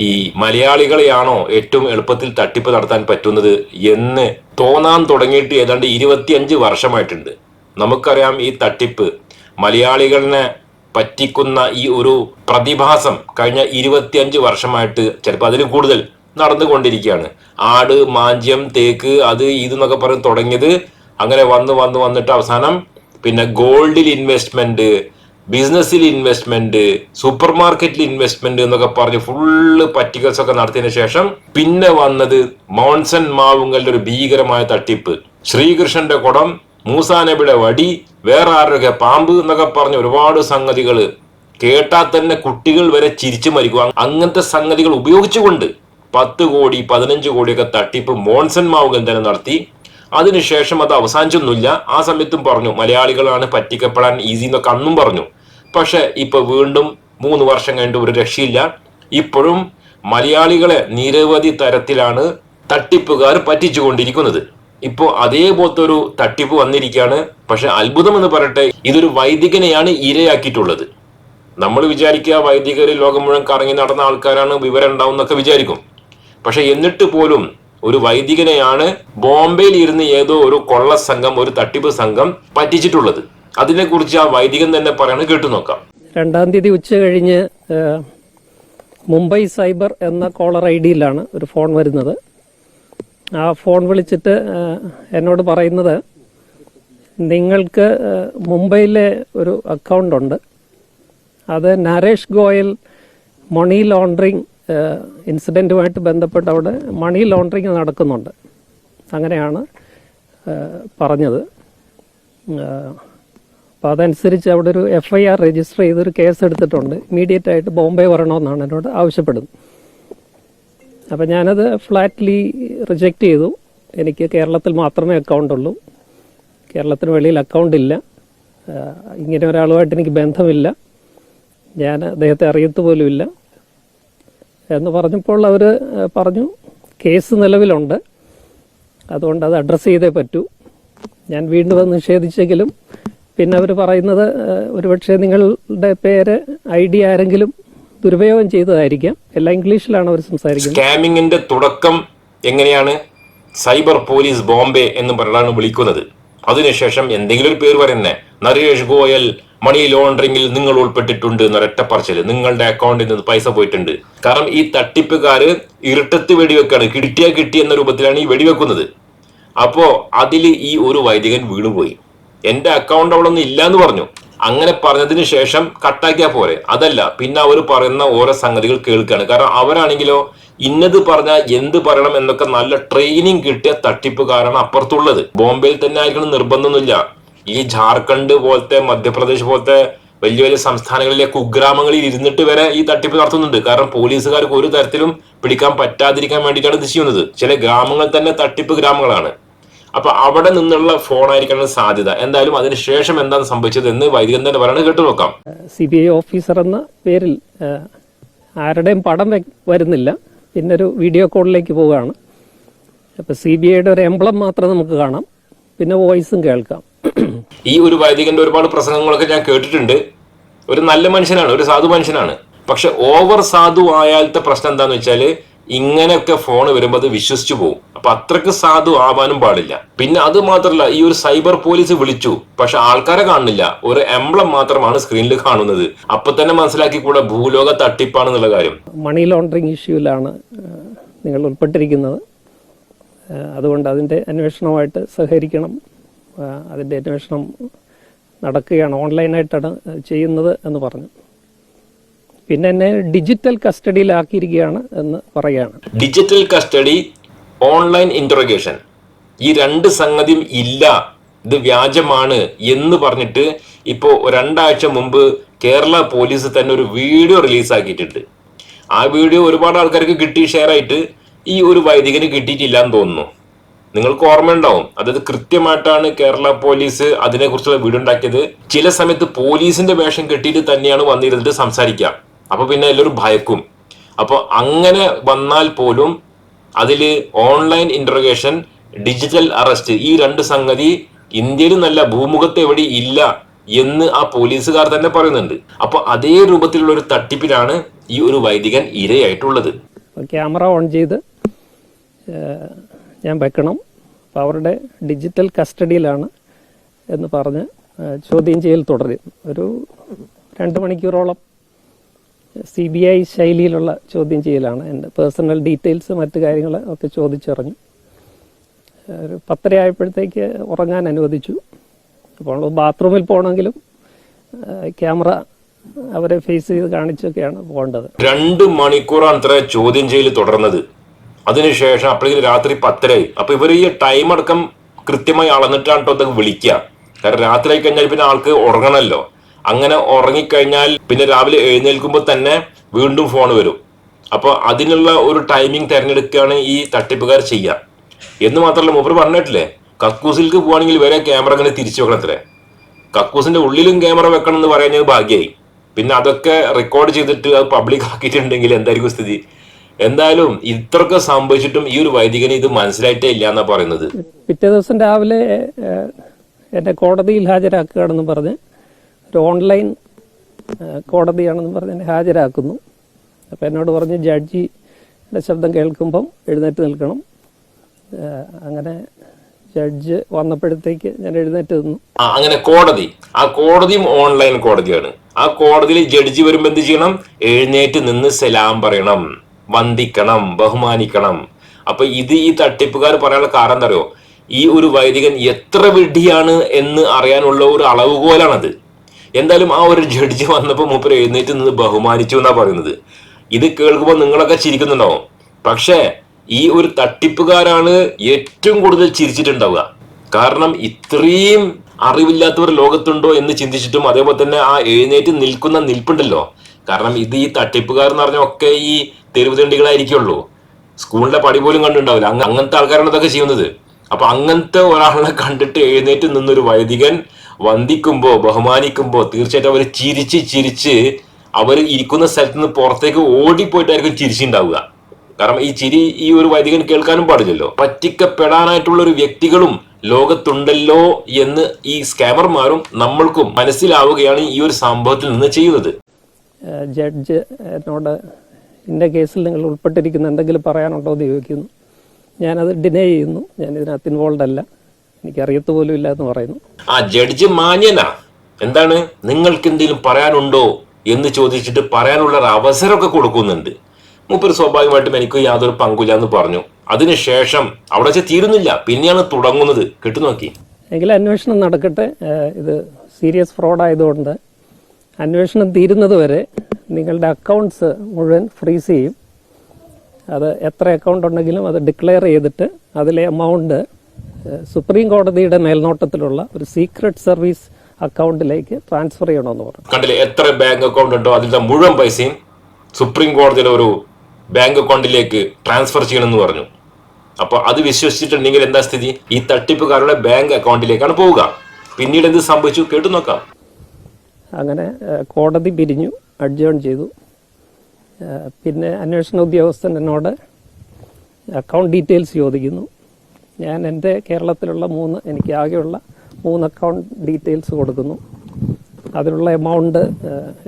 ഈ മലയാളികളെയാണോ ഏറ്റവും എളുപ്പത്തിൽ തട്ടിപ്പ് നടത്താൻ പറ്റുന്നത് എന്ന് തോന്നാൻ തുടങ്ങിയിട്ട് ഏതാണ്ട് ഇരുപത്തിയഞ്ച് വർഷമായിട്ടുണ്ട്. നമുക്കറിയാം ഈ തട്ടിപ്പ് മലയാളികളെ പറ്റിക്കുന്ന ഈ ഒരു പ്രതിഭാസം കഴിഞ്ഞ ഇരുപത്തിയഞ്ച് വർഷമായിട്ട് ചിലപ്പോൾ അതിലും കൂടുതൽ നടന്നുകൊണ്ടിരിക്കുകയാണ്. ആട് മാഞ്ചം തേക്ക് അത് ഇതെന്നൊക്കെ പറഞ്ഞ് തുടങ്ങിയത് അങ്ങനെ വന്ന് വന്ന് വന്നിട്ട് അവസാനം പിന്നെ ഗോൾഡിൽ ഇൻവെസ്റ്റ്മെന്റ് ബിസിനസ്സിൽ ഇൻവെസ്റ്റ്മെന്റ് സൂപ്പർ മാർക്കറ്റിൽ ഇൻവെസ്റ്റ്മെന്റ് എന്നൊക്കെ പറഞ്ഞ് ഫുള്ള് പറ്റിക്കൽസ് ഒക്കെ നടത്തിയതിനു ശേഷം പിന്നെ വന്നത് മോൺസൺ മാവുങ്കലിന്റെ ഒരു ഭീകരമായ തട്ടിപ്പ്. ശ്രീകൃഷ്ണന്റെ കുടം മൂസാനബിയുടെ വടി വേറെ ആരുടെയൊക്കെ പാമ്പ് എന്നൊക്കെ പറഞ്ഞ് ഒരുപാട് സംഗതികൾ കേട്ടാൽ തന്നെ കുട്ടികൾ വരെ ചിരിച്ചു മരിക്കും. അങ്ങനത്തെ സംഗതികൾ ഉപയോഗിച്ചുകൊണ്ട് പത്ത് കോടി പതിനഞ്ച് കോടിയൊക്കെ തട്ടിപ്പ് മോൺസൺ മാവുകൻ തന്നെ നടത്തി. അതിനുശേഷം അത് അവസാനിച്ചൊന്നുമില്ല. ആ സമയത്തും പറഞ്ഞു മലയാളികളാണ് പറ്റിക്കപ്പെടാൻ ഈസി എന്നൊക്കെ അന്നും പറഞ്ഞു. പക്ഷെ ഇപ്പൊ വീണ്ടും മൂന്ന് വർഷം കഴിഞ്ഞിട്ട് ഒരു രക്ഷയില്ല. ഇപ്പോഴും മലയാളികളെ നിരവധി തരത്തിലാണ് തട്ടിപ്പുകാർ പറ്റിച്ചുകൊണ്ടിരിക്കുന്നത്. ഇപ്പോ അതേപോലത്തെ ഒരു തട്ടിപ്പ് വന്നിരിക്കുകയാണ്. പക്ഷെ അത്ഭുതം എന്ന് പറയട്ടെ ഇതൊരു വൈദികനെയാണ് ഇരയാക്കിയിട്ടുള്ളത്. നമ്മൾ വിചാരിക്കുക വൈദികർ ലോകം മുഴുവൻ കറങ്ങി നടന്ന ആൾക്കാരാണ് വിവരം ഉണ്ടാവും എന്നൊക്കെ വിചാരിക്കും. പക്ഷെ എന്നിട്ട് പോലും ഒരു വൈദികനെയാണ് ബോംബെയിൽ ഇരുന്ന് ഏതോ ഒരു കൊള്ള സംഘം ഒരു തട്ടിപ്പ് സംഘം പറ്റിച്ചിട്ടുള്ളത്. അതിനെക്കുറിച്ച് ആ വൈദികൻ തന്നെ പറയാണ് കേട്ടു നോക്കാം. രണ്ടാം തീയതി ഉച്ച കഴിഞ്ഞ് മുംബൈ സൈബർ എന്ന കോളർ ഐ ഡിയിലാണ് ഒരു ഫോൺ വരുന്നത്. ആ ഫോൺ വിളിച്ചിട്ട് എന്നോട് പറയുന്നത് നിങ്ങൾക്ക് മുംബൈയിലെ ഒരു അക്കൗണ്ട് ഉണ്ട്. അത് നരേഷ് ഗോയൽ മണി ലോണ്ടറിങ് ഇൻസിഡന്റുമായിട്ട് ബന്ധപ്പെട്ട് അവിടെ മണി ലോണ്ടറിങ് നടക്കുന്നുണ്ട്. അങ്ങനെയാണ് പറഞ്ഞത്. അപ്പോൾ അതനുസരിച്ച് അവിടെ ഒരു എഫ് ഐ ആർ രജിസ്റ്റർ ചെയ്തൊരു കേസ് എടുത്തിട്ടുണ്ട്. ഇമീഡിയറ്റ് ആയിട്ട് ബോംബെ വരണമെന്നാണ് എന്നോട് ആവശ്യപ്പെടുന്നത്. അപ്പം ഞാനത് ഫ്ലാറ്റ്ലി റിജക്റ്റ് ചെയ്തു. എനിക്ക് കേരളത്തിൽ മാത്രമേ അക്കൗണ്ട് ഉള്ളൂ. കേരളത്തിന് വെളിയിൽ അക്കൗണ്ട് ഇല്ല. ഇങ്ങനെ ഒരാളുമായിട്ട് എനിക്ക് ബന്ധമില്ല. ഞാൻ അദ്ദേഹത്തെ അറിയത്ത് പോലുമില്ല എന്ന് പറഞ്ഞപ്പോൾ അവർ പറഞ്ഞു കേസ് നിലവിലുണ്ട്. അതുകൊണ്ട് അത് അഡ്രസ്സ് ചെയ്തേ പറ്റൂ. ഞാൻ വീണ്ടും അത് നിഷേധിച്ചെങ്കിലും പിന്നെ അവർ പറയുന്നത് ഒരുപക്ഷെ നിങ്ങളുടെ പേര് ഐ ഡി ആരെങ്കിലും ദുരുപയോഗം ചെയ്തതായിരിക്കാം. എല്ലാം ഇംഗ്ലീഷിലാണ് അവർ സംസാരിക്കുന്നത്. സ്കാമിങ്ങിന്റെ തുടക്കം എങ്ങനെയാണ്? സൈബർ പോലീസ് ബോംബെ എന്ന് പറഞ്ഞാണ് വിളിക്കുന്നത്. അതിനുശേഷം എന്തെങ്കിലും ഒരു പേര് പറയുന്നേ. നരേഷ് ഗോയൽ മണി ലോണ്ടറിംഗിൽ നിങ്ങൾ ഉൾപ്പെട്ടിട്ടുണ്ട് എന്നൊരൊറ്റ പറച്ചിൽ നിങ്ങളുടെ അക്കൗണ്ടിൽ നിന്ന് പൈസ പോയിട്ടുണ്ട്. കാരണം ഈ തട്ടിപ്പുകാര് ഇരുട്ടത്ത് വെടിവെക്കാണ്. കിട്ടിയാ കിട്ടി എന്ന രൂപത്തിലാണ് ഈ വെടിവെക്കുന്നത്. അപ്പോ അതിൽ ഈ ഒരു വൈദികൻ വീണുപോയി. എന്റെ അക്കൗണ്ട് അവിടെ ഇല്ല എന്ന് പറഞ്ഞു. അങ്ങനെ പറഞ്ഞതിന് ശേഷം കട്ടാക്കിയാ പോരെ. അതല്ല പിന്നെ അവർ പറയുന്ന ഓരോ സംഗതികൾ കേൾക്കുകയാണ് കാരണം അവരാണെങ്കിലോ ഇന്നത് പറഞ്ഞ എന്ത് പറയണം എന്നൊക്കെ നല്ല ട്രെയിനിങ് കിട്ടിയ തട്ടിപ്പുകാരാണ് അപ്പുറത്തുള്ളത്. ബോംബെയിൽ തന്നെ ആയിരിക്കണം നിർബന്ധമൊന്നുമില്ല. ഈ ജാർഖണ്ഡ് പോലത്തെ മധ്യപ്രദേശ് പോലത്തെ വലിയ വലിയ സംസ്ഥാനങ്ങളിലെ കുഗ്രാമങ്ങളിൽ ഇരുന്നിട്ട് വരെ ഈ തട്ടിപ്പ് നടത്തുന്നുണ്ട്. കാരണം പോലീസുകാർക്ക് ഒരു തരത്തിലും പിടിക്കാൻ പറ്റാതിരിക്കാൻ വേണ്ടിയിട്ടാണ് ഇത് ചെയ്യുന്നത്. ചില ഗ്രാമങ്ങൾ തന്നെ തട്ടിപ്പ് ഗ്രാമങ്ങളാണ്. അപ്പൊ അവിടെ നിന്നുള്ള ഫോൺ ആയിരിക്കാനുള്ള സാധ്യത. എന്തായാലും അതിനുശേഷം എന്താണ് സംഭവിച്ചത് എന്ന് വൈദികൻ തന്നെ പറയുന്നത് കേട്ടു നോക്കാം. സി ബി ഐ ഓഫീസർ എന്ന പേരിൽ ആരുടെയും പടം വരുന്നില്ല. പിന്നെ ഒരു വീഡിയോ കോളിലേക്ക് പോവുകയാണ്. അപ്പോൾ സി ബി ഐയുടെ ഒരു എംബ്ലം മാത്രം നമുക്ക് കാണാം. പിന്നെ വോയിസും കേൾക്കാം. ഈ ഒരു വൈദികന്റെ ഒരുപാട് പ്രസംഗങ്ങളൊക്കെ ഞാൻ കേട്ടിട്ടുണ്ട്. ഒരു നല്ല മനുഷ്യനാണ് ഒരു സാധു മനുഷ്യനാണ്. പക്ഷെ ഓവർ സാധു ആയാലത്തെ പ്രശ്നം എന്താന്ന് വെച്ചാൽ ഇങ്ങനെയൊക്കെ ഫോൺ വരുമ്പോൾ അത് വിശ്വസിച്ചു പോകും അപ്പൊ അത്രയ്ക്ക് സാധു ആവാനും പാടില്ല. പിന്നെ അത് മാത്രമല്ല ഈ ഒരു സൈബർ പോലീസ് വിളിച്ചു. പക്ഷെ ആൾക്കാരെ കാണുന്നില്ല. ഒരു എംബ്ലം മാത്രമാണ് സ്ക്രീനിൽ കാണുന്നത്. അപ്പൊ തന്നെ മനസ്സിലാക്കി കൂടെ ഭൂലോക തട്ടിപ്പാണെന്നുള്ള കാര്യം. മണി ലോണ്ടറിങ് ഇഷ്യൂലാണ് നിങ്ങൾ ഉൾപ്പെട്ടിരിക്കുന്നത്. അതുകൊണ്ട് അതിന്റെ അന്വേഷണമായിട്ട് സഹകരിക്കണം. അതിന്റെ അന്വേഷണം നടക്കുകയാണ് ഓൺലൈനായിട്ടാണ് ചെയ്യുന്നത് എന്ന് പറഞ്ഞു. പിന്നെ എന്നെ ഡിജിറ്റൽ കസ്റ്റഡിയിലാക്കിയിരിക്കുകയാണ് എന്ന് പറയുകയാണ് ഡിജിറ്റൽ കസ്റ്റഡി ഓൺലൈൻ ഇന്ററോഗേഷൻ ഈ രണ്ട് സംഗതിയും ഇല്ല ഇത് വ്യാജമാണ് എന്ന് പറഞ്ഞിട്ട് ഇപ്പോൾ രണ്ടാഴ്ച മുമ്പ് കേരള പോലീസ് തന്നെ ഒരു വീഡിയോ റിലീസാക്കിയിട്ടുണ്ട്. ആ വീഡിയോ ഒരുപാട് ആൾക്കാർക്ക് കിട്ടി ഷെയർ ആയിട്ട് ഈ ഒരു വൈദികന് കിട്ടിയിട്ടില്ല എന്ന് തോന്നുന്നു. നിങ്ങൾക്ക് ഓർമ്മയുണ്ടാവും അതായത് കൃത്യമായിട്ടാണ് കേരള പോലീസ് അതിനെക്കുറിച്ചുള്ള വീഡിയോ ഉണ്ടാക്കിയത്. ചില സമയത്ത് പോലീസിന്റെ വേഷം കെട്ടിയിട്ട് തന്നെയാണ് വന്നിരുന്നിട്ട് സംസാരിക്കുക. അപ്പൊ പിന്നെ എല്ലാവരും ഭയക്കും. അപ്പൊ അങ്ങനെ വന്നാൽ പോലും അതിൽ ഓൺലൈൻ ഇന്റർഗേഷൻ ഡിജിറ്റൽ അറസ്റ്റ് ഈ രണ്ട് സംഗതി ഇന്ത്യയിൽ നല്ല ഭൂമുഖത്ത് എവിടെ ഇല്ല എന്ന് ആ പോലീസുകാർ തന്നെ പറയുന്നുണ്ട്. അപ്പൊ അതേ രൂപത്തിലുള്ള ഒരു തട്ടിപ്പിലാണ് ഈ ഒരു വൈദികൻ ഇരയായിട്ടുള്ളത്. ക്യാമറ ഓൺ ചെയ്ത് ഞാൻ വെക്കണം. അപ്പോൾ അവരുടെ ഡിജിറ്റൽ കസ്റ്റഡിയിലാണ് എന്ന് പറഞ്ഞ് ചോദ്യം ചെയ്യൽ തുടരും. ഒരു രണ്ട് മണിക്കൂറോളം സി ബി ഐ ശൈലിയിലുള്ള ചോദ്യം ചെയ്യലാണ്. എന്റെ പേഴ്സണൽ ഡീറ്റെയിൽസ് മറ്റു കാര്യങ്ങൾ ഒക്കെ ചോദിച്ചറിഞ്ഞു. ഒരു പത്തരയായപ്പോഴത്തേക്ക് ഉറങ്ങാൻ അനുവദിച്ചു. അപ്പോൾ ബാത്റൂമിൽ പോകണമെങ്കിലും ക്യാമറ അവരെ ഫേസ് ചെയ്ത് കാണിച്ചൊക്കെയാണ് പോകേണ്ടത്. രണ്ട് മണിക്കൂറാണ് ഇത്ര ചോദ്യം ചെയ്യൽ തുടർന്നത്. അതിനുശേഷം അപ്പോഴേക്കും രാത്രി പത്തരയായി. അപ്പൊ ഇവർ ഈ ടൈം അടക്കം കൃത്യമായി അളന്നിട്ടാണ് വിളിക്കുക. കാരണം രാത്രി ആയി കഴിഞ്ഞാൽ പിന്നെ ആൾക്ക് ഉറങ്ങണമല്ലോ. അങ്ങനെ ഉറങ്ങിക്കഴിഞ്ഞാൽ പിന്നെ രാവിലെ എഴുന്നേൽക്കുമ്പോൾ തന്നെ വീണ്ടും ഫോൺ വരും. അപ്പോൾ അതിനുള്ള ഒരു ടൈമിംഗ് തിരഞ്ഞെടുക്കുകയാണ് ഈ തട്ടിപ്പുകാർ ചെയ്യുക. എന്ന് മാത്രമല്ല മൂപ്പർ പറഞ്ഞിട്ടില്ലേ കക്കൂസിലേക്ക് പോവാണെങ്കിൽ വരെ ക്യാമറ ഇങ്ങനെ തിരിച്ചു വെക്കണത്രേ കക്കൂസിന്റെ ഉള്ളിലും ക്യാമറ വെക്കണം എന്ന് പറയുന്നത് ഭാഗ്യമായി പിന്നെ അതൊക്കെ റെക്കോർഡ് ചെയ്തിട്ട് അത് പബ്ലിക് ആക്കിയിട്ടുണ്ടെങ്കിൽ എന്തായിരിക്കും സ്ഥിതി? എന്തായാലും ഇത്രയൊക്കെ സംഭവിച്ചിട്ടും ഈ ഒരു വൈദികന് ഇത് മനസ്സിലായിട്ടേ ഇല്ല എന്നാ പറയുന്നത്. പിറ്റേ ദിവസം രാവിലെ എന്റെ കോടതിയിൽ ഹാജരാക്കുകയാണെന്ന് പറഞ്ഞ് ഒരു ഓൺലൈൻ കോടതിയാണെന്ന് പറഞ്ഞ് എന്നെ ഹാജരാക്കുന്നു. അപ്പോൾ എന്നോട് പറഞ്ഞ് ജഡ്ജിയുടെ ശബ്ദം കേൾക്കുമ്പം എഴുന്നേറ്റ് നിൽക്കണം. അങ്ങനെ ജഡ്ജ് വന്നപ്പോഴത്തേക്ക് ഞാൻ എഴുന്നേറ്റ് നിന്നു. അങ്ങനെ കോടതി. ആ കോടതിയും ഓൺലൈൻ കോടതിയാണ്. ആ കോടതിയിൽ ജഡ്ജി വരുമ്പോൾ എന്ത് ചെയ്യണം? എഴുന്നേറ്റ് നിന്ന് സലാം പറയണം. വന്ദിക്കണം ബഹുമാനിക്കണം. അപ്പൊ ഇത് ഈ തട്ടിപ്പുകാർ പറയാനുള്ള കാരണം എന്താ അറിയോ? ഈ ഒരു വൈദികൻ എത്ര വിഡ്ഢിയാണ് എന്ന് അറിയാനുള്ള ഒരു അളവുകോലാണത്. എന്തായാലും ആ ഒരു ജഡ്ജി വന്നപ്പോൾ മൂപ്പർ എഴുന്നേറ്റ് നിന്ന് ബഹുമാനിച്ചു എന്നാ പറയുന്നത്. ഇത് കേൾക്കുമ്പോൾ നിങ്ങളൊക്കെ ചിരിക്കുന്നുണ്ടാവും. പക്ഷേ ഈ ഒരു തട്ടിപ്പുകാരാണ് ഏറ്റവും കൂടുതൽ ചിരിച്ചിട്ടുണ്ടാവുക. കാരണം ഇത്രയും അറിവില്ലാത്തവർ ലോകത്തുണ്ടോ എന്ന് ചിന്തിച്ചിട്ടും അതേപോലെ തന്നെ ആ എഴുന്നേറ്റ് നിൽക്കുന്ന നിൽപ്പുണ്ടല്ലോ. കാരണം ഇത് ഈ തട്ടിപ്പുകാർ എന്ന് ഒക്കെ ഈ തെരുവുതണ്ടികളായിരിക്കുള്ളൂ സ്കൂളിലെ പടി പോലും കണ്ടിട്ടുണ്ടാവില്ല. അങ്ങ- അങ്ങനത്തെ ആൾക്കാരാണ് ഇതൊക്കെ ചെയ്യുന്നത്. അപ്പൊ അങ്ങനത്തെ ഒരാളെ കണ്ടിട്ട് എഴുന്നേറ്റ് നിന്നൊരു വൈദികൻ വന്ദിക്കുമ്പോ ബഹുമാനിക്കുമ്പോൾ തീർച്ചയായിട്ടും അവർ ചിരിച്ച് ചിരിച്ച് അവർ ഇരിക്കുന്ന സ്ഥലത്ത് നിന്ന് പുറത്തേക്ക് ഓടിപ്പോയിട്ടായിരിക്കും ചിരിച്ചുണ്ടാവുക കാരണം ഈ ചിരി ഈ ഒരു വൈദികൻ കേൾക്കാനും പാടില്ലല്ലോ. പറ്റിക്കപ്പെടാനായിട്ടുള്ള ഒരു വ്യക്തികളും ലോകത്തുണ്ടല്ലോ എന്ന് ഈ സ്കാമർമാരും നമ്മൾക്കും മനസ്സിലാവുകയാണ് ഈ ഒരു സംഭവത്തിൽ നിന്ന് ചെയ്യുന്നത്. ജഡ്ജ് എന്നോട് എന്റെ കേസിൽ നിങ്ങൾ ഉൾപ്പെട്ടിരിക്കുന്ന എന്തെങ്കിലും പറയാനുണ്ടോ? എന്ന് ചോദിക്കുന്നു. ഞാനത് ഡിനേ ചെയ്യുന്നു. ഞാൻ ഇതിനകത്ത് ഇൻവോൾവ് അല്ല. എനിക്കറിയത്ത് പോലും ഇല്ല എന്ന് പറയുന്നു. ആ ജഡ്ജ് മാന്യനാ. എന്താണ്? നിങ്ങൾക്ക് എന്തെങ്കിലും പറയാനുണ്ടോ എന്ന് ചോദിച്ചിട്ട് പറയാനുള്ള ഒരു അവസരമൊക്കെ കൊടുക്കുന്നുണ്ട്. മൂപ്പര് സ്വാഭാവികമായിട്ടും എനിക്ക് യാതൊരു പങ്കുമില്ല എന്ന് പറഞ്ഞു അതിനുശേഷം അവിടെ വെച്ച് തീരുന്നില്ല. പിന്നെയാണ് തുടങ്ങുന്നത്. കിട്ടുനോക്കി എങ്കിൽ അന്വേഷണം നടക്കട്ടെ. ഇത് സീരിയസ് ഫ്രോഡ് ആയതുകൊണ്ട് അന്വേഷണം തീരുന്നത് വരെ നിങ്ങളുടെ അക്കൗണ്ട്സ് മുഴുവൻ ഫ്രീസ് ചെയ്യും. അത് എത്ര അക്കൗണ്ട് ഉണ്ടെങ്കിലും അത് ഡിക്ലെയർ ചെയ്തിട്ട് അതിലെ എമൗണ്ട് സുപ്രീം കോടതിയുടെ മേൽനോട്ടത്തിലുള്ള ഒരു സീക്രട്ട് സർവീസ് അക്കൗണ്ടിലേക്ക് ട്രാൻസ്ഫർ ചെയ്യണമെന്ന് പറഞ്ഞു. കണ്ടില്ലേ എത്ര ബാങ്ക് അക്കൗണ്ട് ഉണ്ടോ? അതിന്റെ മുഴുവൻ പൈസയും സുപ്രീം കോടതിയിലെ ഒരു ബാങ്ക് അക്കൗണ്ടിലേക്ക് ട്രാൻസ്ഫർ ചെയ്യണമെന്ന് പറഞ്ഞു. അപ്പൊ അത് വിശ്വസിച്ചിട്ടുണ്ടെങ്കിൽ എന്താ സ്ഥിതി? ഈ തട്ടിപ്പുകാരുടെ ബാങ്ക് അക്കൗണ്ടിലേക്കാണ് പോവുക. പിന്നീട് എന്ത് സംഭവിച്ചു? കേട്ടു നോക്കാം. അങ്ങനെ കോടതി പിരിഞ്ഞു അഡ്ജോൺ ചെയ്തു. പിന്നെ അന്വേഷണ ഉദ്യോഗസ്ഥൻ എന്നോട് അക്കൗണ്ട് ഡീറ്റെയിൽസ് ചോദിക്കുന്നു. ഞാൻ എന്റെ കേരളത്തിലുള്ള മൂന്ന് എനിക്ക് ആകെയുള്ള മൂന്ന് അക്കൗണ്ട് ഡീറ്റെയിൽസ് കൊടുക്കുന്നു. അതിനുള്ള എമൗണ്ട്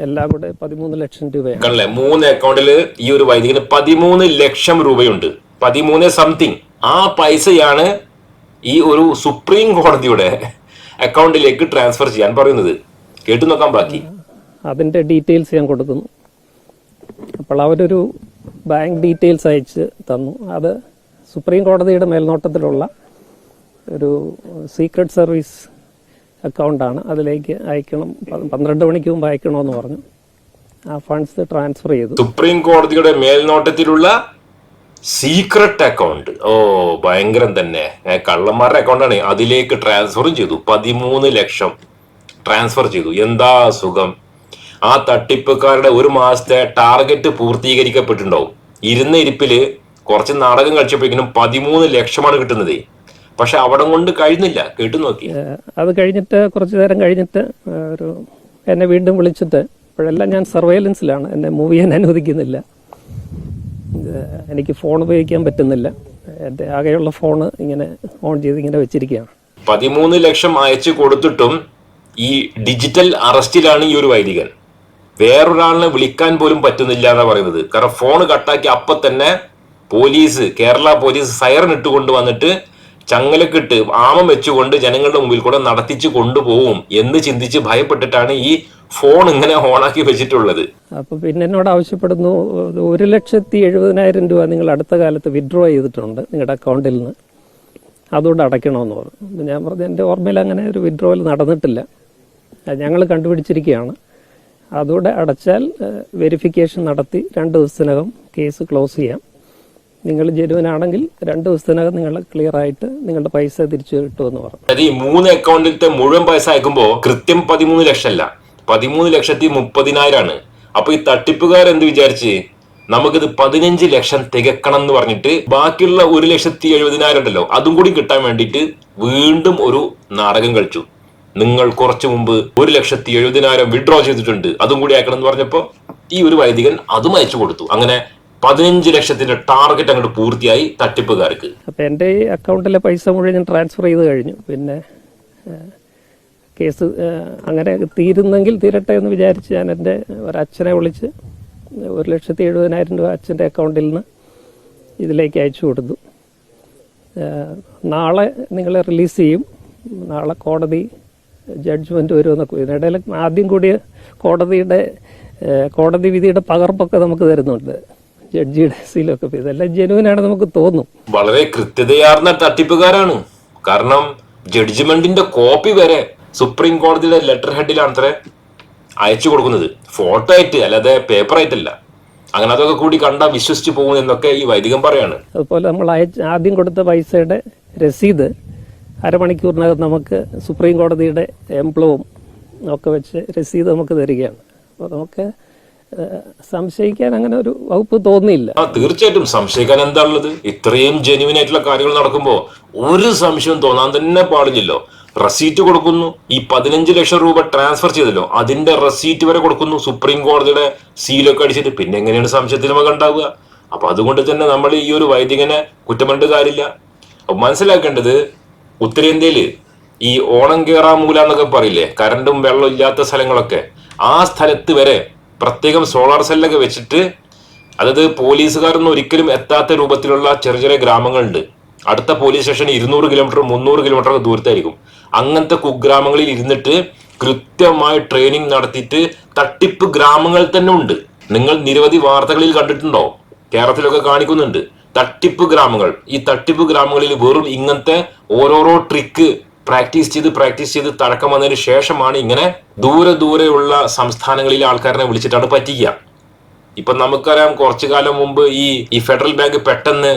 എല്ലാം കൂടെ പതിമൂന്ന് ലക്ഷം രൂപയാണ്. മൂന്ന് അക്കൗണ്ടിൽ ഈ ഒരു വൈദികന് പതിമൂന്ന് ലക്ഷം രൂപയുണ്ട്. പതിമൂന്ന് സംതിങ് ആ പൈസയാണ് ഈ ഒരു സുപ്രീം കോടതിയുടെ അക്കൗണ്ടിലേക്ക് ട്രാൻസ്ഫർ ചെയ്യാൻ പറയുന്നത്. കേട്ടു നോക്കാൻ ബാക്കി. അതിന്റെ ഡീറ്റെയിൽസ് ഞാൻ കൊടുക്കുന്നു. അപ്പോൾ അവരൊരു ബാങ്ക് ഡീറ്റെയിൽസ് അയച്ച് തന്നു. അത് സുപ്രീം കോടതിയുടെ മേൽനോട്ടത്തിലുള്ള ഒരു സീക്രട്ട് സർവീസ് അക്കൗണ്ടാണ് അതിലേക്ക് അയക്കണം. പന്ത്രണ്ട് മണിക്ക് മുമ്പ് അയക്കണമെന്ന് പറഞ്ഞു. ആ ഫണ്ട്സ് ട്രാൻസ്ഫർ ചെയ്തു. സുപ്രീം കോടതിയുടെ മേൽനോട്ടത്തിലുള്ള സീക്രട്ട് അക്കൗണ്ട് ഓ ഭയങ്കരം തന്നെ. കള്ളന്മാരുടെ അക്കൗണ്ടാണ് അതിലേക്ക് ട്രാൻസ്ഫറും ചെയ്തു. പതിമൂന്ന് ലക്ഷം ട്രാൻസ്ഫർ ചെയ്തു. എന്താ സുഖം? ആ തട്ടിപ്പുകാരുടെ ഒരു മാസത്തെ ടാർഗറ്റ് പൂർത്തീകരിക്കപ്പെട്ടിട്ടുണ്ടാവും. ഇരുന്ന ഇരിപ്പിൽ കുറച്ച് നാടകം കളിച്ചപ്പോഴേക്കും പതിമൂന്ന് ലക്ഷമാണ് കിട്ടുന്നത്. പക്ഷെ അവിടെ കൊണ്ട് കഴിഞ്ഞില്ല. കേട്ടു നോക്കി. അത് കഴിഞ്ഞിട്ട് കുറച്ചു നേരം കഴിഞ്ഞിട്ട് ഒരു എന്നെ വീണ്ടും വിളിച്ചിട്ട് ഇപ്പോഴെല്ലാം ഞാൻ സർവൈലൻസിലാണ്. എന്നെ മൂവ് ചെയ്യാൻ അനുവദിക്കുന്നില്ല. എനിക്ക് ഫോൺ ഉപയോഗിക്കാൻ പറ്റുന്നില്ല. എന്റെ ആകെയുള്ള ഫോൺ ഇങ്ങനെ ഓൺ ചെയ്ത് ഇങ്ങനെ വെച്ചിരിക്കുകയാണ്. പതിമൂന്ന് ലക്ഷം അയച്ചു കൊടുത്തിട്ടും ഈ ഡിജിറ്റൽ അറസ്റ്റിലാണ് ഈ ഒരു വൈദികൻ. വേറൊരാളിനെ വിളിക്കാൻ പോലും പറ്റുന്നില്ല എന്നാ പറയുന്നത്. കാരണം ഫോൺ കട്ടാക്കി അപ്പൊ തന്നെ പോലീസ് കേരള പോലീസ് സൈറൻ ഇട്ടുകൊണ്ട് വന്നിട്ട് ചങ്ങലക്കിട്ട് ആമം വെച്ചുകൊണ്ട് ജനങ്ങളുടെ മുമ്പിൽ കൂടെ നടത്തിച്ചു കൊണ്ടുപോകും എന്ന് ചിന്തിച്ച് ഭയപ്പെട്ടിട്ടാണ് ഈ ഫോൺ ഇങ്ങനെ ഓണാക്കി വെച്ചിട്ടുള്ളത്. അപ്പൊ പിന്നെ എന്നോട് ആവശ്യപ്പെടുന്നു ഒരു ലക്ഷത്തി എഴുപതിനായിരം രൂപ നിങ്ങൾ അടുത്ത കാലത്ത് വിഡ്രോ ചെയ്തിട്ടുണ്ട് നിങ്ങളുടെ അക്കൗണ്ടിൽ നിന്ന്. അതുകൊണ്ട് അടയ്ക്കണമെന്ന് പറഞ്ഞു. ഞാൻ പറഞ്ഞു എന്റെ ഓർമ്മയിൽ അങ്ങനെ ഒരു വിഡ്രോവൽ നടന്നിട്ടില്ല. ഞങ്ങൾ കണ്ടുപിടിച്ചിരിക്കുകയാണ്. അതുകൂടെ അടച്ചാൽ വെരിഫിക്കേഷൻ നടത്തി രണ്ട് ദിവസത്തിനകം കേസ് ക്ലോസ് ചെയ്യാം. നിങ്ങൾ ജെനുവനാണെങ്കിൽ രണ്ട് ദിവസത്തിനകം നിങ്ങൾ ക്ലിയർ ആയിട്ട് നിങ്ങളുടെ പൈസ തിരിച്ചു കിട്ടുമെന്ന് പറഞ്ഞു. ഈ മൂന്ന് അക്കൗണ്ടിലത്തെ മുഴുവൻ പൈസ അയക്കുമ്പോ കൃത്യം പതിമൂന്ന് ലക്ഷം അല്ല പതിമൂന്ന് ലക്ഷത്തി മുപ്പതിനായിരമാണ് അപ്പൊ ഈ തട്ടിപ്പുകാർ എന്ത് വിചാരിച്ച്? നമുക്കിത് പതിനഞ്ച് ലക്ഷം തികക്കണം എന്ന് പറഞ്ഞിട്ട് ബാക്കിയുള്ള ഒരു ലക്ഷത്തി എഴുപതിനായിരം ഉണ്ടല്ലോ അതും കൂടി കിട്ടാൻ വേണ്ടിയിട്ട് വീണ്ടും ഒരു നാടകം കളിച്ചു. നിങ്ങൾ കുറച്ചു മുമ്പ് ഒരു ലക്ഷത്തി എഴുപതിനായിരം വിഡ്രോ ചെയ്തിട്ടുണ്ട് അതും കൂടി അയക്കണം എന്ന് പറഞ്ഞപ്പോ ഈ ഒരു വൈദികൻ അതും അയച്ചു കൊടുത്തു. അങ്ങനെ പതിനഞ്ച് ലക്ഷത്തിന്റെ ടാർഗറ്റ് അങ്ങോട്ട് പൂർത്തിയായി തട്ടിപ്പുകാർക്ക്. അപ്പൊ എന്റെ അക്കൗണ്ടിലെ പൈസ മുഴുവൻ ഞാൻ ട്രാൻസ്ഫർ ചെയ്ത് കഴിഞ്ഞു. പിന്നെ കേസ് അങ്ങനെ തീരുന്നെങ്കിൽ തീരട്ടെ എന്ന് വിചാരിച്ച് ഞാൻ എന്റെ ഒരച്ഛനെ വിളിച്ച് ഒരു ലക്ഷത്തി എഴുപതിനായിരം രൂപ അച്ഛന്റെ അക്കൗണ്ടിൽ നിന്ന് ഇതിലേക്ക് അയച്ചു കൊടുത്തു. നാളെ നിങ്ങളെ റിലീസ് ചെയ്യും. നാളെ കോടതി ജഡ്ജ്മെന്റ് വരുമെന്നൊക്കെ ഇതിനിടയിൽ ആദ്യം കൂടിയ കോടതിയുടെ കോടതി വിധിയുടെ പകർപ്പൊക്കെ നമുക്ക് തരുന്നുണ്ട്. ജഡ്ജിയുടെ സീലൊക്കെ ഇതെല്ലാം ജെനുവിനാണ് നമുക്ക് തോന്നും. വളരെ കൃത്യതയാർന്ന തട്ടിപ്പുകാരാണ്. കാരണം ജഡ്ജ്മെന്റിന്റെ കോപ്പി വരെ സുപ്രീം കോടതിയുടെ ലെറ്റർ ഹെഡിലാണ് അത്ര അയച്ചു കൊടുക്കുന്നത്. ഫോട്ടോ ആയിട്ട് അല്ലാതെ പേപ്പർ ആയിട്ടല്ല അങ്ങനെ അതൊക്കെ കൂടി കണ്ടാൽ വിശ്വസിച്ച് പോകും എന്നൊക്കെ ഈ വൈദികം പറയാണ്. അതുപോലെ നമ്മൾ അയച്ച ആദ്യം കൊടുത്ത പൈസയുടെ രസീത് അരമണിക്കൂറിനകം നമുക്ക് സുപ്രീം കോടതിയുടെ എംപ്ലവും ഒക്കെ വെച്ച് രസീത് നമുക്ക് തരികയാണ്. അപ്പോൾ നമുക്ക് സംശയിക്കാൻ അങ്ങനെ ഒരു വകുപ്പ് തോന്നിയില്ല. തീർച്ചയായിട്ടും സംശയിക്കാൻ എന്താ ഉള്ളത്? ഇത്രയും ജെന്യുവൻ ആയിട്ടുള്ള കാര്യങ്ങൾ നടക്കുമ്പോ ഒരു സംശയം തോന്നാൻ തന്നെ പാടില്ലല്ലോ. റെസീറ്റ് കൊടുക്കുന്നു. ഈ പതിനഞ്ച് ലക്ഷം രൂപ ട്രാൻസ്ഫർ ചെയ്തല്ലോ. അതിന്റെ റെസീറ്റ് വരെ കൊടുക്കുന്നു. സുപ്രീം കോടതിയുടെ സീലൊക്കെ അടിച്ചിട്ട് പിന്നെ എങ്ങനെയാണ് സംശയത്തിന് നമുക്ക് ഉണ്ടാവുക? അപ്പൊ അതുകൊണ്ട് തന്നെ നമ്മൾ ഈ ഒരു വൈദികനെ കുറ്റം കാര്യമില്ല. അപ്പൊ മനസ്സിലാക്കേണ്ടത് ഉത്തരേന്ത്യയിൽ ഈ ഓണം കേറാ മൂല എന്നൊക്കെ പറയില്ലേ? കറണ്ടും വെള്ളം ഇല്ലാത്ത സ്ഥലങ്ങളൊക്കെ. ആ സ്ഥലത്ത് വരെ പ്രത്യേകം സോളാർ സെല്ലൊക്കെ വെച്ചിട്ട് അതായത് പോലീസുകാരൊന്നും ഒരിക്കലും എത്താത്ത രൂപത്തിലുള്ള ചെറിയ ചെറിയ ഗ്രാമങ്ങളുണ്ട്. അടുത്ത പോലീസ് സ്റ്റേഷൻ ഇരുന്നൂറ് കിലോമീറ്റർ മുന്നൂറ് കിലോമീറ്റർ ദൂരത്തായിരിക്കും. അങ്ങനത്തെ കുഗ്രാമങ്ങളിൽ ഇരുന്നിട്ട് കൃത്യമായി ട്രെയിനിങ് നടത്തിയിട്ട് തട്ടിപ്പ് ഗ്രാമങ്ങൾ തന്നെ ഉണ്ട്. നിങ്ങൾ നിരവധി വാർത്തകളിൽ കണ്ടിട്ടുണ്ടോ? കേരളത്തിലൊക്കെ കാണിക്കുന്നുണ്ട്. തട്ടിപ്പ് ഗ്രാമങ്ങൾ. ഈ തട്ടിപ്പ് ഗ്രാമങ്ങളിൽ വെറും ഇങ്ങനത്തെ ഓരോരോ ട്രിക്ക് പ്രാക്ടീസ് ചെയ്ത് പ്രാക്ടീസ് ചെയ്ത് തഴക്കം വന്നതിന് ശേഷമാണ് ഇങ്ങനെ ദൂരെ ദൂരെയുള്ള സംസ്ഥാനങ്ങളിലെ ആൾക്കാരനെ വിളിച്ചിട്ടാണ് പറ്റിക്കുക. ഇപ്പം നമുക്കറിയാം കുറച്ചു കാലം മുമ്പ് ഈ ഈ ഫെഡറൽ ബാങ്ക് പെട്ടെന്ന്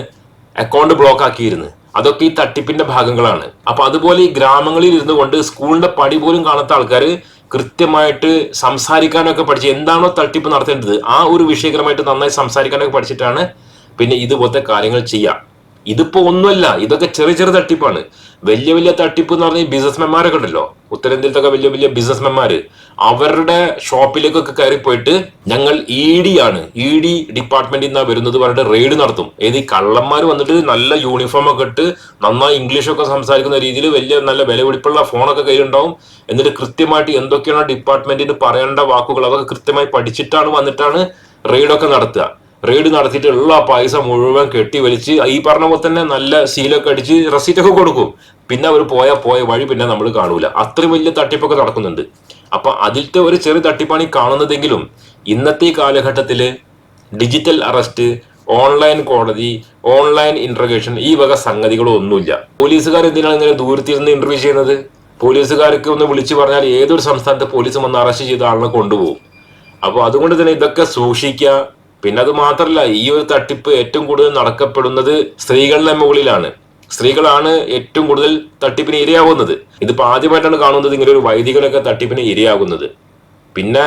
അക്കൗണ്ട് ബ്ലോക്ക് ആക്കിയിരുന്നു. അതൊക്കെ ഈ തട്ടിപ്പിന്റെ ഭാഗങ്ങളാണ്. അപ്പൊ അതുപോലെ ഈ ഗ്രാമങ്ങളിൽ ഇരുന്നു കൊണ്ട് സ്കൂളിന്റെ പടി പോലും കാണാത്ത ആൾക്കാർ കൃത്യമായിട്ട് സംസാരിക്കാനൊക്കെ പഠിച്ച് എന്താണോ തട്ടിപ്പ് നടത്തേണ്ടത് ആ ഒരു വിഷയകരമായിട്ട് നന്നായി സംസാരിക്കാനൊക്കെ പഠിച്ചിട്ടാണ് പിന്നെ ഇതുപോലത്തെ കാര്യങ്ങൾ ചെയ്യാം ഇതിപ്പോ ഒന്നുമല്ല ഇതൊക്കെ ചെറിയ ചെറിയ തട്ടിപ്പാണ്. വലിയ വലിയ തട്ടിപ്പ് എന്ന് പറഞ്ഞാൽ ബിസിനസ്മാൻമാരൊക്കെ ഉണ്ടല്ലോ. ഉത്തരേന്ത്യയിലത്തൊക്കെ വലിയ വലിയ ബിസിനസ്മാൻമാര് അവരുടെ ഷോപ്പിലേക്കൊക്കെ കയറി പോയിട്ട് ഞങ്ങൾ ഇ ഡി ആണ്. ഇ ഡി ഡിപ്പാർട്ട്മെന്റിൽ നിന്നാണ് വരുന്നത് പറഞ്ഞിട്ട് റെയ്ഡ് നടത്തും. ഏത് ഈ കള്ളന്മാർ വന്നിട്ട് നല്ല യൂണിഫോം ഒക്കെ ഇട്ട് നന്നായി ഇംഗ്ലീഷൊക്കെ സംസാരിക്കുന്ന രീതിയിൽ വലിയ നല്ല വിലപിടിപ്പുള്ള ഫോണൊക്കെ ഫോണൊക്കെ കയ്യിലുണ്ടാവും. എന്നിട്ട് കൃത്യമായിട്ട് എന്തൊക്കെയാണ് ഡിപ്പാർട്ട്മെന്റിന് പറയേണ്ട വാക്കുകൾ അതൊക്കെ കൃത്യമായി പഠിച്ചിട്ടാണ് വന്നിട്ടാണ് റെയ്ഡൊക്കെ നടത്തുക. റെയ്ഡ് നടത്തിയിട്ട് ഉള്ള പൈസ മുഴുവൻ കെട്ടി വലിച്ച് ഈ പറഞ്ഞ പോലെ തന്നെ നല്ല സീലൊക്കെ അടിച്ച് റെസീറ്റൊക്കെ കൊടുക്കും. പിന്നെ അവർ പോയ പോയ വഴി പിന്നെ നമ്മൾ കാണൂല. അത്രയും വലിയ തട്ടിപ്പൊക്കെ നടക്കുന്നുണ്ട്. അപ്പൊ അതിലത്തെ ഒരു ചെറിയ തട്ടിപ്പാണ് കാണുന്നതെങ്കിലും ഇന്നത്തെ കാലഘട്ടത്തിൽ ഡിജിറ്റൽ അറസ്റ്റ് ഓൺലൈൻ കോടതി ഓൺലൈൻ ഇന്റർഗേഷൻ ഈ വക സംഗതികളോ ഒന്നുമില്ല പോലീസുകാർ എന്തിനാണ് ഇങ്ങനെ ദൂരത്തിരുന്ന് ഇന്റർവ്യൂ ചെയ്യുന്നത്? പോലീസുകാർക്ക് ഒന്ന് വിളിച്ചു പറഞ്ഞാൽ ഏതൊരു സംസ്ഥാനത്തെ പോലീസും ഒന്ന് അറസ്റ്റ് ചെയ്ത ആളിനെ കൊണ്ടുപോകും. അപ്പോൾ അതുകൊണ്ട് തന്നെ ഇതൊക്കെ സൂക്ഷിക്കുക. പിന്നെ അത് മാത്രമല്ല ഈ ഒരു തട്ടിപ്പ് ഏറ്റവും കൂടുതൽ നടക്കപ്പെടുന്നത് സ്ത്രീകളുടെ മുകളിലാണ്. സ്ത്രീകളാണ് ഏറ്റവും കൂടുതൽ തട്ടിപ്പിന് ഇരയാവുന്നത് ഇതിപ്പോ ആദ്യമായിട്ടാണ് കാണുന്നത് ഇങ്ങനെ ഒരു വൈദികനൊക്കെ തട്ടിപ്പിന് ഇരയാകുന്നത്. പിന്നെ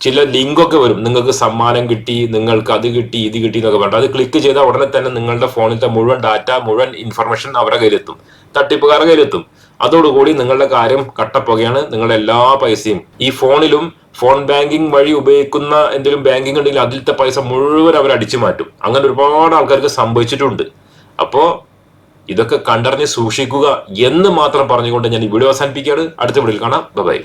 ചില ലിങ്കൊക്കെ വരും. നിങ്ങൾക്ക് സമ്മാനം കിട്ടി നിങ്ങൾക്ക് അത് കിട്ടി ഇത് കിട്ടി എന്നൊക്കെ പറഞ്ഞു അത് ക്ലിക്ക് ചെയ്താൽ ഉടനെ തന്നെ നിങ്ങളുടെ ഫോണിലത്തെ മുഴുവൻ ഡാറ്റ മുഴുവൻ ഇൻഫർമേഷൻ അവരുടെ കയ്യിലെത്തും. തട്ടിപ്പുകാരുടെ കയ്യിലെത്തും. അതോടുകൂടി നിങ്ങളുടെ കാര്യം കട്ടപ്പുകയാണ്. നിങ്ങളുടെ എല്ലാ പൈസയും. ഈ ഫോണിലും ഫോൺ ബാങ്കിങ് വഴി ഉപയോഗിക്കുന്ന എന്തെങ്കിലും ബാങ്കിങ് ഉണ്ടെങ്കിൽ അതിലത്തെ പൈസ മുഴുവൻ അവർ അടിച്ചു മാറ്റും. അങ്ങനെ ഒരുപാട് ആൾക്കാർക്ക് സംഭവിച്ചിട്ടുണ്ട്. അപ്പോ ഇതൊക്കെ കണ്ടറിഞ്ഞ് സൂക്ഷിക്കുക എന്ന് മാത്രം പറഞ്ഞുകൊണ്ട് ഞാൻ ഈ വീഡിയോ അവസാനിപ്പിക്കുകയാണ്. അടുത്ത വീഡിയോയിൽ കാണാം. ബൈ